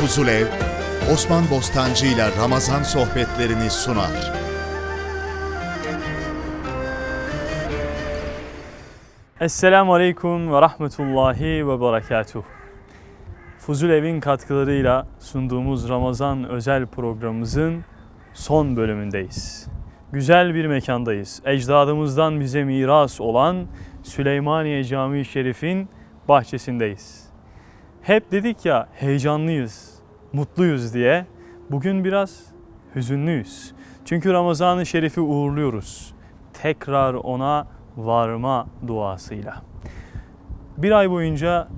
Fuzulev, Osman Bostancı ile Ramazan sohbetlerini sunar. Esselamu Aleyküm ve Rahmetullahi ve Berekatuh. Fuzulev'in katkılarıyla sunduğumuz Ramazan özel programımızın son bölümündeyiz. Güzel bir mekandayız. Ecdadımızdan bize miras olan Süleymaniye Camii Şerif'in bahçesindeyiz. Hep dedik ya heyecanlıyız, mutluyuz diye. Bugün biraz hüzünlüyüz. Çünkü Ramazan-ı Şerif'i uğurluyoruz. Tekrar ona varma duasıyla. Bir ay boyunca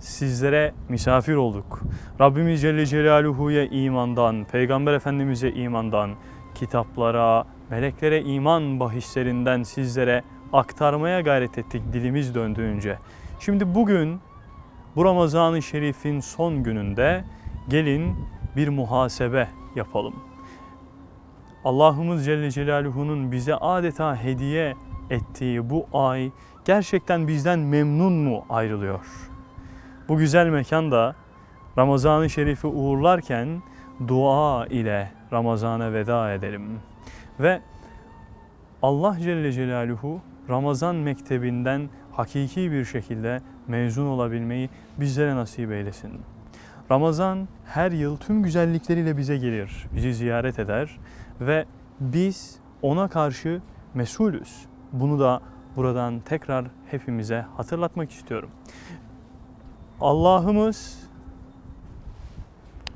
sizlere misafir olduk. Rabbimiz Celle Celaluhu'ya imandan, Peygamber Efendimiz'e imandan, kitaplara, meleklere iman bahislerinden sizlere aktarmaya gayret ettik dilimiz döndüğünce. Şimdi bugün bu Ramazan-ı Şerif'in son gününde gelin bir muhasebe yapalım. Allah'ımız Celle Celaluhu'nun bize adeta hediye ettiği bu ay gerçekten bizden memnun mu ayrılıyor? Bu güzel mekanda Ramazan-ı Şerif'i uğurlarken dua ile Ramazan'a veda edelim. Ve Allah Celle Celaluhu Ramazan mektebinden hakiki bir şekilde mezun olabilmeyi bizlere nasip eylesin. Ramazan her yıl tüm güzellikleriyle bize gelir, bizi ziyaret eder ve biz ona karşı mesulüz. Bunu da buradan tekrar hepimize hatırlatmak istiyorum. Allah'ımız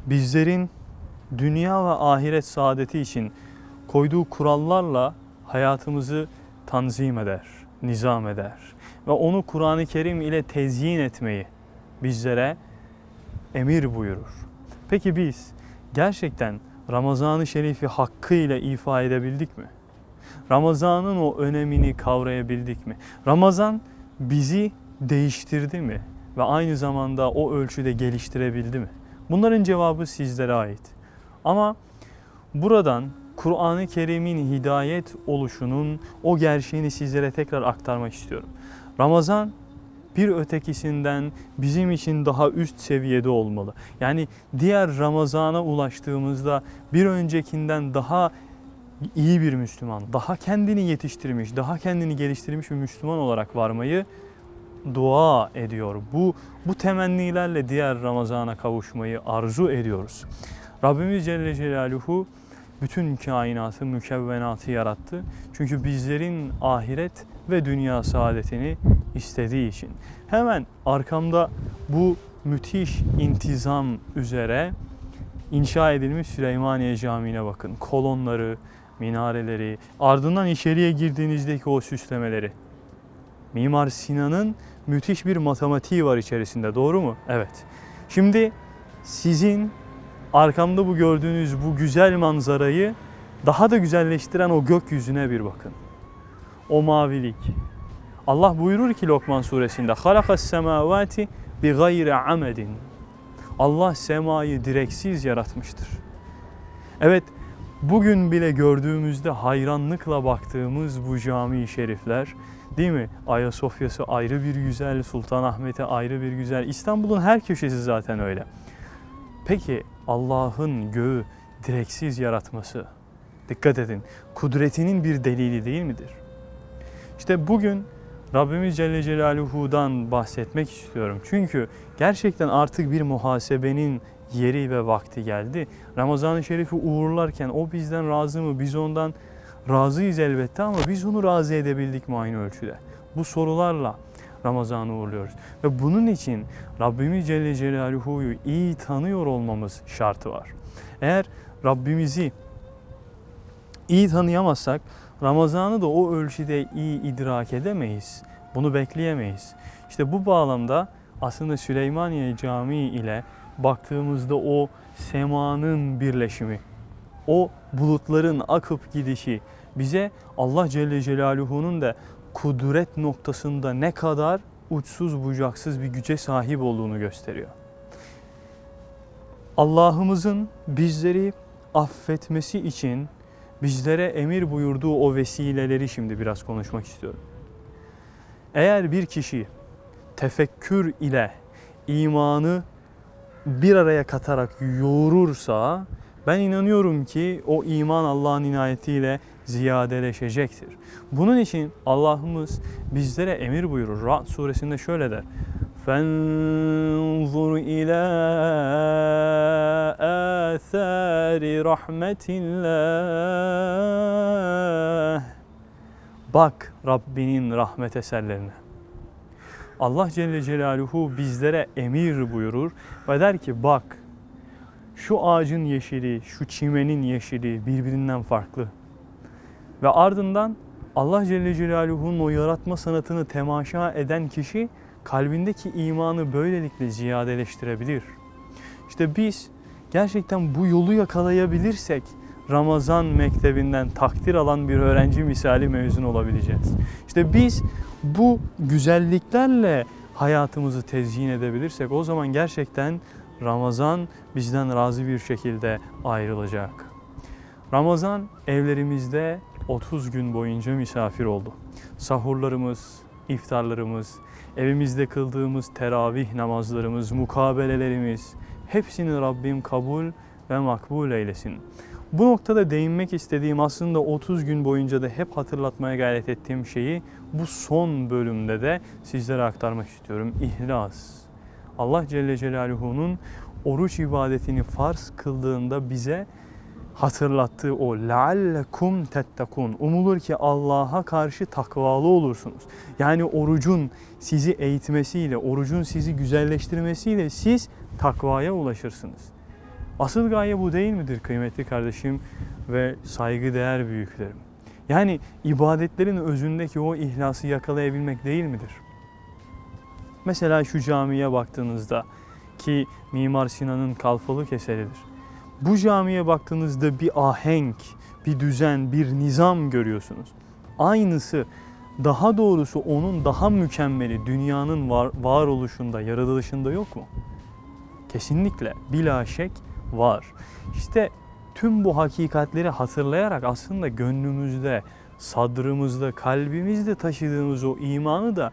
bizlerin dünya ve ahiret saadeti için koyduğu kurallarla hayatımızı tanzim eder, nizam eder ve onu Kur'an-ı Kerim ile tezyin etmeyi bizlere emir buyurur. Peki biz gerçekten Ramazan-ı Şerif'i hakkıyla ifa edebildik mi? Ramazan'ın o önemini kavrayabildik mi? Ramazan bizi değiştirdi mi? Ve aynı zamanda o ölçüde geliştirebildi mi? Bunların cevabı sizlere ait. Ama buradan Kur'an-ı Kerim'in hidayet oluşunun o gerçeğini sizlere tekrar aktarmak istiyorum. Ramazan bir ötekisinden bizim için daha üst seviyede olmalı. Yani diğer Ramazan'a ulaştığımızda bir öncekinden daha iyi bir Müslüman, daha kendini yetiştirmiş, daha kendini geliştirmiş bir Müslüman olarak varmayı dua ediyor. Bu bu temennilerle diğer Ramazan'a kavuşmayı arzu ediyoruz. Rabbimiz Celle Celaluhu bütün kainatı, mükevvenatı yarattı. Çünkü bizlerin ahiret ve dünya saadetini istediği için. Hemen arkamda bu müthiş intizam üzere inşa edilmiş Süleymaniye Camii'ne bakın. Kolonları, minareleri, ardından içeriye girdiğinizdeki o süslemeleri. Mimar Sinan'ın müthiş bir matematiği var içerisinde doğru mu? Evet. Şimdi sizin arkamda bu gördüğünüz bu güzel manzarayı daha da güzelleştiren o gökyüzüne bir bakın. O mavilik. Allah buyurur ki Lokman suresinde halakas semavati bi gayri amedin. Allah semayı direksiz yaratmıştır. Evet, bugün bile gördüğümüzde hayranlıkla baktığımız bu cami-i şerifler değil mi? Ayasofya'sı ayrı bir güzel, Sultanahmet'e ayrı bir güzel. İstanbul'un her köşesi zaten öyle. Peki Allah'ın göğü direksiz yaratması, dikkat edin, kudretinin bir delili değil midir? İşte bugün Rabbimiz Celle Celaluhu'dan bahsetmek istiyorum. Çünkü gerçekten artık bir muhasebenin yeri ve vakti geldi. Ramazan-ı Şerif'i uğurlarken o bizden razı mı? Biz ondan razıyız elbette ama biz onu razı edebildik mi aynı ölçüde? Bu sorularla Ramazan'ı uğurluyoruz. Ve bunun için Rabbimiz Celle Celaluhu'yu iyi tanıyor olmamız şartı var. Eğer Rabbimizi iyi tanıyamazsak Ramazan'ı da o ölçüde iyi idrak edemeyiz. Bunu bekleyemeyiz. İşte bu bağlamda aslında Süleymaniye Camii ile baktığımızda o semanın birleşimi, o bulutların akıp gidişi bize Allah Celle Celaluhu'nun da kudret noktasında ne kadar uçsuz bucaksız bir güce sahip olduğunu gösteriyor. Allah'ımızın bizleri affetmesi için bizlere emir buyurduğu o vesileleri şimdi biraz konuşmak istiyorum. Eğer bir kişi tefekkür ile imanı bir araya katarak yoğurursa ben inanıyorum ki o iman Allah'ın inayetiyle ziyadeleşecektir. Bunun için Allah'ımız bizlere emir buyurur. Ra'd suresinde şöyle der. فَانْظُرْ إِلَى آثَارِ رَحْمَةِ اللّٰهِ Bak Rabbinin rahmet eserlerine. Allah Celle Celaluhu bizlere emir buyurur ve der ki bak şu ağacın yeşili, şu çimenin yeşili birbirinden farklı. Ve ardından Allah Celle Celaluhu'nun o yaratma sanatını temaşa eden kişi kalbindeki imanı böylelikle ziyadeleştirebilir. İşte biz gerçekten bu yolu yakalayabilirsek Ramazan mektebinden takdir alan bir öğrenci misali mezun olabileceğiz. İşte biz bu güzelliklerle hayatımızı tezyin edebilirsek o zaman gerçekten Ramazan bizden razı bir şekilde ayrılacak. Ramazan evlerimizde 30 gün boyunca misafir oldu. Sahurlarımız, iftarlarımız, evimizde kıldığımız teravih namazlarımız, mukabelelerimiz hepsini Rabbim kabul ve makbul eylesin. Bu noktada değinmek istediğim aslında 30 gün boyunca da hep hatırlatmaya gayret ettiğim şeyi bu son bölümde de sizlere aktarmak istiyorum. İhlas. Allah Celle Celaluhu'nun oruç ibadetini farz kıldığında bize hatırlattığı o leallekum tettekun. Umulur ki Allah'a karşı takvalı olursunuz. Yani orucun sizi eğitmesiyle, orucun sizi güzelleştirmesiyle siz takvaya ulaşırsınız. Asıl gaye bu değil midir kıymetli kardeşim ve saygıdeğer büyüklerim? Yani ibadetlerin özündeki o ihlası yakalayabilmek değil midir? Mesela şu camiye baktığınızda ki Mimar Sinan'ın kalfalık eseridir. Bu camiye baktığınızda bir ahenk, bir düzen, bir nizam görüyorsunuz. Aynısı daha doğrusu onun daha mükemmeli dünyanın var, varoluşunda, yaratılışında yok mu? Kesinlikle bila şek var. İşte tüm bu hakikatleri hatırlayarak aslında gönlümüzde, sadrımızda, kalbimizde taşıdığımız o imanı da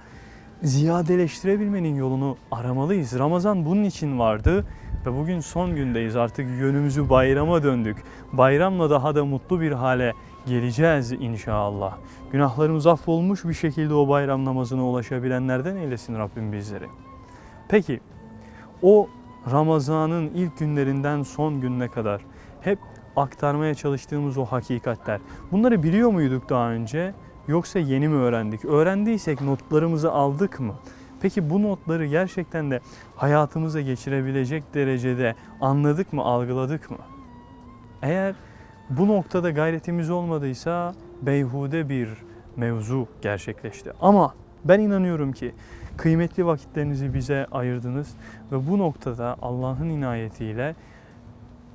ziyadeleştirebilmenin yolunu aramalıyız. Ramazan bunun için vardı ve bugün son gündeyiz. Artık yönümüzü bayrama döndük. Bayramla daha da mutlu bir hale geleceğiz inşallah. Günahlarımız affolmuş bir şekilde o bayram namazına ulaşabilenlerden eylesin Rabbim bizleri. Peki o Ramazan'ın ilk günlerinden son gününe kadar hep aktarmaya çalıştığımız o hakikatler. Bunları biliyor muyduk daha önce yoksa yeni mi öğrendik? Öğrendiysek notlarımızı aldık mı? Peki bu notları gerçekten de hayatımıza geçirebilecek derecede anladık mı, algıladık mı? Eğer bu noktada gayretimiz olmadıysa beyhude bir mevzu gerçekleşti. Ama ben inanıyorum ki kıymetli vakitlerinizi bize ayırdınız ve bu noktada Allah'ın inayetiyle,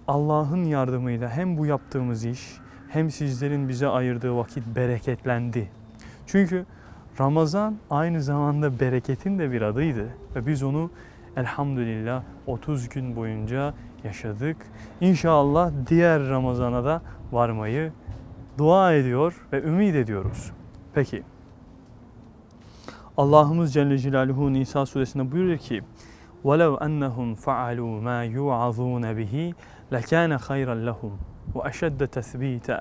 Allah'ın yardımıyla hem bu yaptığımız iş hem sizlerin bize ayırdığı vakit bereketlendi. Çünkü Ramazan aynı zamanda bereketin de bir adıydı ve biz onu elhamdülillah 30 gün boyunca yaşadık. İnşallah diğer Ramazana da varmayı dua ediyor ve ümit ediyoruz. Peki Allah'ımız Celle Celaluhu Nisa suresinde buyuruyor ki وَلَوْ أَنَّهُمْ فَعَلُوا مَا يُوعَظُونَ بِهِ لَكَانَ خَيْرًا لَهُمْ وَأَشَدَّ تَثْبِيتًا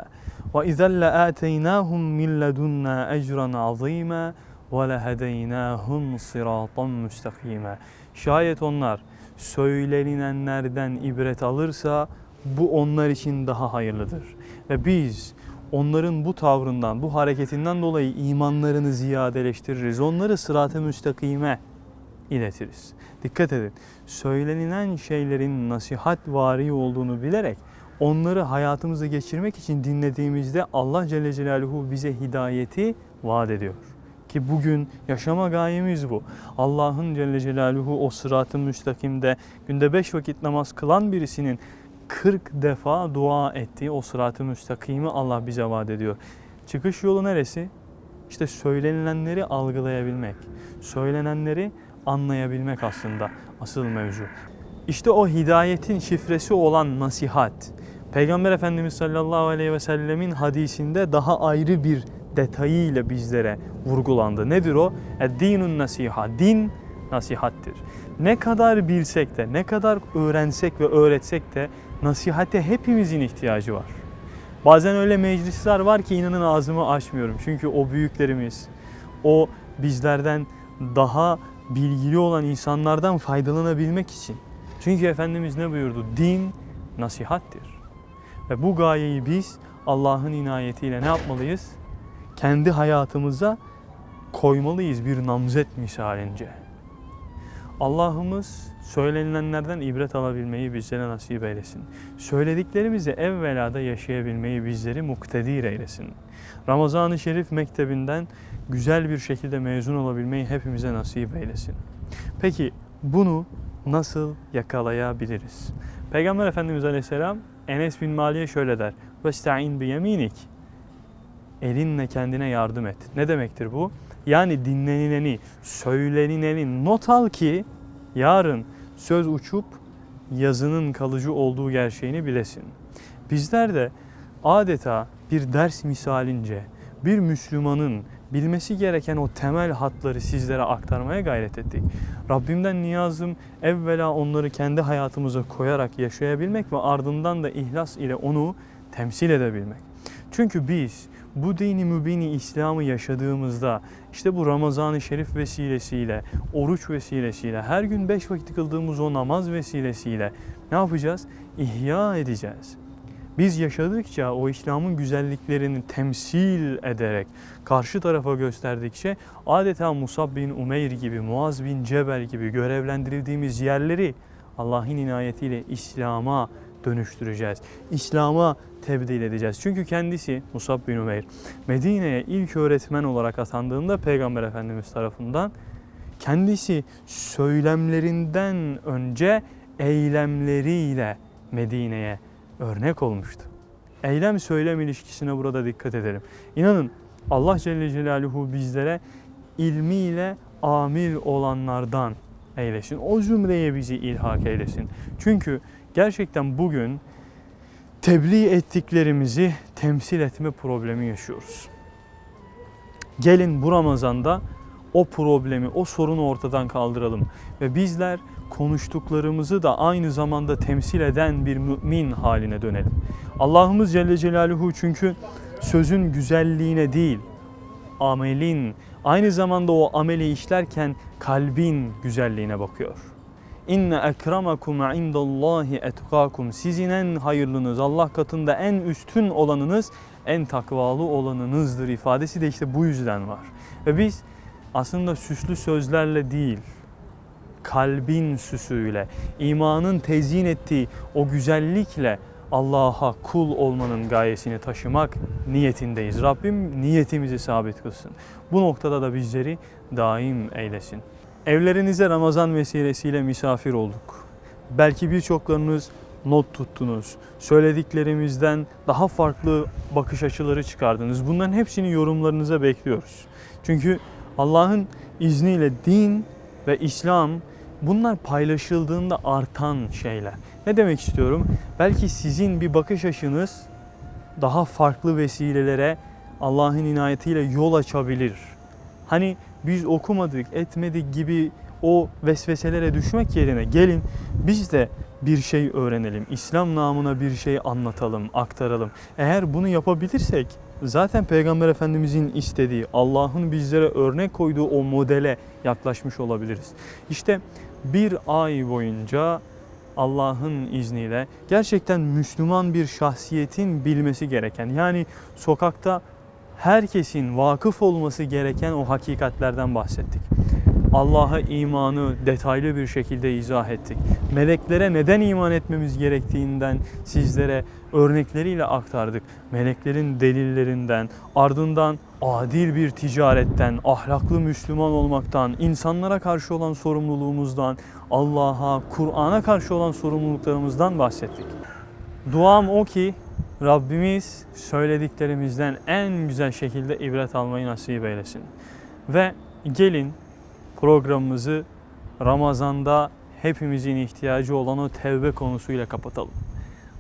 وَإِذًا لَآتَيْنَاهُمْ مِنْ لَدُنَّا أَجْرًا عَظِيمًا وَلَهَدَيْنَاهُمْ صِرَاطًا مُسْتَقِيمًا Şayet onlar söylenilenlerden ibret alırsa bu onlar için daha hayırlıdır. Ve biz onların bu tavrından, bu hareketinden dolayı imanlarını ziyadeleştiririz. Onları sırat-ı müstakime iletiriz. Dikkat edin. Söylenilen şeylerin nasihat vari olduğunu bilerek onları hayatımıza geçirmek için dinlediğimizde Allah Celle Celaluhu bize hidayeti vaat ediyor. Ki bugün yaşama gayemiz bu. Allah'ın Celle Celaluhu o sırat-ı müstakimde günde beş vakit namaz kılan birisinin 40 defa dua ettiği o sırat-ı müstakimi Allah bize vaat ediyor. Çıkış yolu neresi? İşte söylenilenleri algılayabilmek. Söylenenleri anlayabilmek aslında asıl mevzu. İşte o hidayetin şifresi olan nasihat. Peygamber Efendimiz sallallahu aleyhi ve sellemin hadisinde daha ayrı bir detayıyla bizlere vurgulandı. Nedir o? Dinun nasiha. Din nasihattir. Ne kadar bilsek de, ne kadar öğrensek ve öğretsek de nasihate hepimizin ihtiyacı var. Bazen öyle meclisler var ki inanın ağzımı açmıyorum. Çünkü o büyüklerimiz, o bizlerden daha bilgili olan insanlardan faydalanabilmek için. Çünkü Efendimiz ne buyurdu? Din nasihattir. Ve bu gayeyi biz Allah'ın inayetiyle ne yapmalıyız? Kendi hayatımıza koymalıyız bir namzet misalince. Allah'ımız söylenilenlerden ibret alabilmeyi bizlere nasip eylesin. Söylediklerimizi evvelada yaşayabilmeyi bizleri muktedir eylesin. Ramazan-ı Şerif mektebinden güzel bir şekilde mezun olabilmeyi hepimize nasip eylesin. Peki bunu nasıl yakalayabiliriz? Peygamber Efendimiz Aleyhisselam Enes bin Mali'ye şöyle der. Vesta'in bi yeminik. Elinle kendine yardım et. Ne demektir bu? Yani dinlenileni, söylenileni not al ki yarın söz uçup yazının kalıcı olduğu gerçeğini bilesin. Bizler de adeta bir ders misalince bir Müslümanın bilmesi gereken o temel hatları sizlere aktarmaya gayret ettik. Rabbimden niyazım evvela onları kendi hayatımıza koyarak yaşayabilmek ve ardından da ihlas ile onu temsil edebilmek. Çünkü biz bu dini mübini İslam'ı yaşadığımızda işte bu Ramazan-ı Şerif vesilesiyle, oruç vesilesiyle, her gün beş vakit kıldığımız o namaz vesilesiyle ne yapacağız? İhya edeceğiz. Biz yaşadıkça o İslam'ın güzelliklerini temsil ederek karşı tarafa gösterdikçe adeta Musab bin Umeyr gibi, Muaz bin Cebel gibi görevlendirildiğimiz yerleri Allah'ın inayetiyle İslam'a dönüştüreceğiz. İslam'a tebdil edeceğiz. Çünkü kendisi Musab bin Umeyr Medine'ye ilk öğretmen olarak atandığında Peygamber Efendimiz tarafından kendisi söylemlerinden önce eylemleriyle Medine'ye örnek olmuştu. Eylem söylem ilişkisine burada dikkat edelim. İnanın Allah Celle Celaluhu bizlere ilmiyle amil olanlardan eylesin. O zümreye bizi ilhak eylesin. Çünkü gerçekten bugün tebliğ ettiklerimizi temsil etme problemi yaşıyoruz. Gelin bu Ramazan'da o problemi, o sorunu ortadan kaldıralım ve bizler konuştuklarımızı da aynı zamanda temsil eden bir mümin haline dönelim. Allah'ımız Celle Celaluhu çünkü sözün güzelliğine değil, amelin, aynı zamanda o ameli işlerken kalbin güzelliğine bakıyor. İnne ekramakum indallahi etkakum. Sizin en hayırlınız, Allah katında en üstün olanınız, en takvalı olanınızdır ifadesi de işte bu yüzden var. Ve biz aslında süslü sözlerle değil, kalbin süsüyle, imanın tezyin ettiği o güzellikle Allah'a kul olmanın gayesini taşımak niyetindeyiz. Rabbim niyetimizi sabit kılsın. Bu noktada da bizleri daim eylesin. Evlerinize Ramazan vesilesiyle misafir olduk. Belki birçoklarınız not tuttunuz. Söylediklerimizden daha farklı bakış açıları çıkardınız. Bunların hepsini yorumlarınıza bekliyoruz. Çünkü Allah'ın izniyle din ve İslam bunlar paylaşıldığında artan şeyler. Ne demek istiyorum? Belki sizin bir bakış açınız daha farklı vesilelere Allah'ın inayetiyle yol açabilir. Hani biz okumadık, etmedik gibi o vesveselere düşmek yerine gelin biz de bir şey öğrenelim. İslam namına bir şey anlatalım, aktaralım. Eğer bunu yapabilirsek zaten Peygamber Efendimizin istediği, Allah'ın bizlere örnek koyduğu o modele yaklaşmış olabiliriz. İşte bir ay boyunca Allah'ın izniyle gerçekten Müslüman bir şahsiyetin bilmesi gereken yani sokakta herkesin vakıf olması gereken o hakikatlerden bahsettik. Allah'a imanı detaylı bir şekilde izah ettik. Meleklere neden iman etmemiz gerektiğinden sizlere örnekleriyle aktardık. Meleklerin delillerinden, ardından adil bir ticaretten, ahlaklı Müslüman olmaktan, insanlara karşı olan sorumluluğumuzdan, Allah'a, Kur'an'a karşı olan sorumluluklarımızdan bahsettik. Duam o ki Rabbimiz söylediklerimizden en güzel şekilde ibret almayı nasip eylesin. Ve gelin programımızı Ramazan'da hepimizin ihtiyacı olan o tevbe konusuyla kapatalım.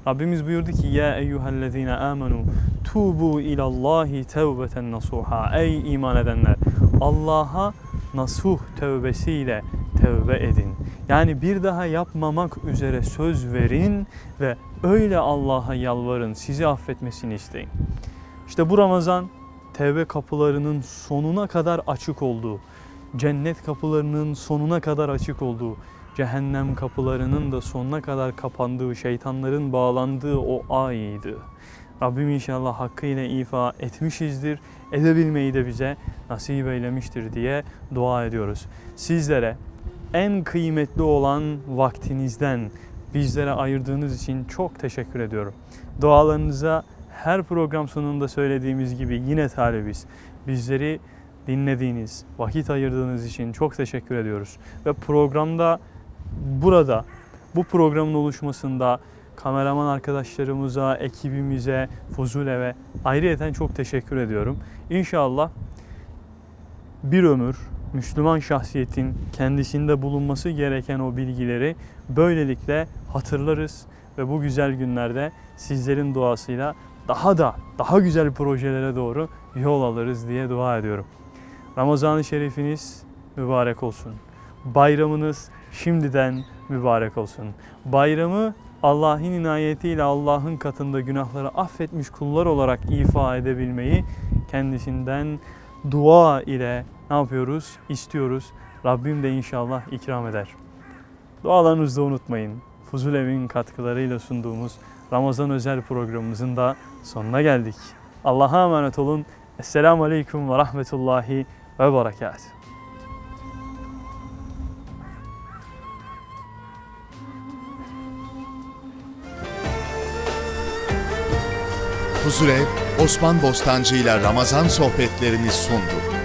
Rabbimiz buyurdu ki ya eyyühellezine amenu tubu ilallahi tevbeten nasuha. Ey iman edenler Allah'a nasuh tevbesiyle tevbe edin. Yani bir daha yapmamak üzere söz verin ve öyle Allah'a yalvarın. Sizi affetmesini isteyin. İşte bu Ramazan tevbe kapılarının sonuna kadar açık olduğu, cennet kapılarının sonuna kadar açık olduğu, cehennem kapılarının da sonuna kadar kapandığı, şeytanların bağlandığı o ayıydı. Rabbim inşallah hakkıyla ifa etmişizdir, edebilmeyi de bize nasip eylemiştir diye dua ediyoruz. Sizlere en kıymetli olan vaktinizden bizlere ayırdığınız için çok teşekkür ediyorum. Dualarınıza her program sonunda söylediğimiz gibi yine talibiz. Bizleri dinlediğiniz, vakit ayırdığınız için çok teşekkür ediyoruz. Ve programda burada, bu programın oluşmasında kameraman arkadaşlarımıza, ekibimize, Fuzule ve ayrıyeten çok teşekkür ediyorum. İnşallah bir ömür Müslüman şahsiyetin kendisinde bulunması gereken o bilgileri böylelikle hatırlarız ve bu güzel günlerde sizlerin duasıyla daha da daha güzel projelere doğru yol alırız diye dua ediyorum. Ramazan-ı Şerifiniz mübarek olsun. Bayramınız şimdiden mübarek olsun. Bayramı Allah'ın inayetiyle Allah'ın katında günahları affetmiş kullar olarak ifa edebilmeyi kendisinden dua ile ne yapıyoruz? İstiyoruz. Rabbim de inşallah ikram eder. Dualarınızı da unutmayın. Fuzulev'in katkılarıyla sunduğumuz Ramazan özel programımızın da sonuna geldik. Allah'a emanet olun. Esselamu Aleyküm ve Rahmetullahi ve Berekatuhu. Huzurev, Osman Bostancı ile Ramazan sohbetlerini sundu.